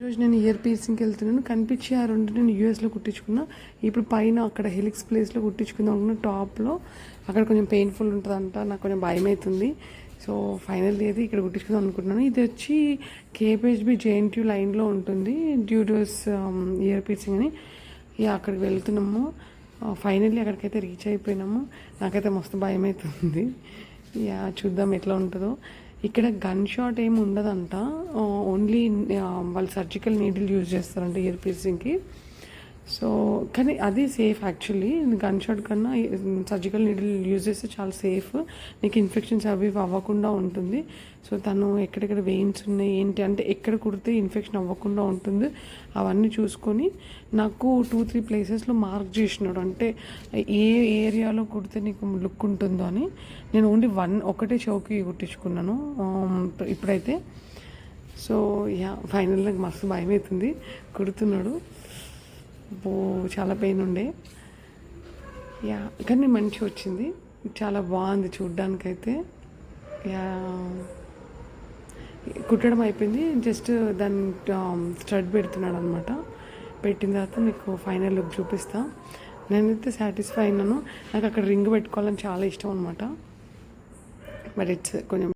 ఈరోజు నేను ఇయర్ పీసింగ్కి వెళ్తున్నాను. కనిపించి ఆ రెండు నేను యూఎస్లో కుట్టించుకున్నా. ఇప్పుడు పైన అక్కడ హెలిక్స్ ప్లేస్లో కుట్టించుకుందాం అనుకున్న. టాప్లో అక్కడ కొంచెం పెయిన్ఫుల్ ఉంటుందంట. నాకు కొంచెం భయం అవుతుంది సో ఫైనల్ అయితే ఇక్కడ కుట్టించుకుందాం అనుకుంటున్నాను. ఇది వచ్చి కేపిహెచ్బి జేఎన్టీ లైన్లో ఉంటుంది. డ్యూడోస్ um, ఇయర్ పీసింగ్ అని. ఇక అక్కడికి వెళ్తున్నాము. ఫైనల్లీ అక్కడికైతే రీచ్ అయిపోయినాము. నాకైతే మస్తు భయం అవుతుంది యా చూద్దాం ఎట్లా ఉంటుందో. ఇక్కడ గన్ షాట్ ఏమి ఉండదంట. ఓన్లీ వాళ్ళు సర్జికల్ నీడిల్ యూజ్ చేస్తారంట ఇయర్ పీసింగ్కి సో కానీ అది సేఫ్ యాక్చువల్లీ గన్ షాట్ కన్నా సర్జికల్ నీడిల్ యూజ్ చేస్తే చాలా సేఫ్ నీకు ఇన్ఫెక్షన్స్ అవి అవ్వకుండా ఉంటుంది. సో తను ఎక్కడెక్కడ వెయిన్స్ ఉన్నాయి ఏంటి? అంటే ఎక్కడ కుడితే ఇన్ఫెక్షన్ అవ్వకుండా ఉంటుంది. అవన్నీ చూసుకొని నాకు టూ త్రీ ప్లేసెస్లో మార్క్ చేసినాడు. అంటే ఏ ఏరియాలో కుడితే నీకు లుక్ ఉంటుందో అని. నేను ఓన్లీ వన్ ఒకటే చౌకి కుట్టించుకున్నాను. Um, ఇప్పుడైతే. సో యా ఫైనల్ నాకు మస్తు భయం అవుతుంది కుడుతున్నాడు. ఓ చాలా పెయిన్ ఉండే. యా కానీ మంచి వచ్చింది. చాలా బాగుంది చూడ్డానికైతే. యా. కుట్టడం అయిపోయింది. జస్ట్ దాన్ని స్టడ్ పెడుతున్నాడు అనమాట పెట్టిన తర్వాత మీకు ఫైనల్ లుక్ చూపిస్తా. నేనైతే సాటిస్ఫై అయినాను. నాకు అక్కడ రింగ్ పెట్టుకోవాలని చాలా ఇష్టం అనమాట. బట్ ఇట్స్ కొంచెం